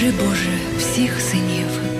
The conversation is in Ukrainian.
Бережи, Боже, всіх синів.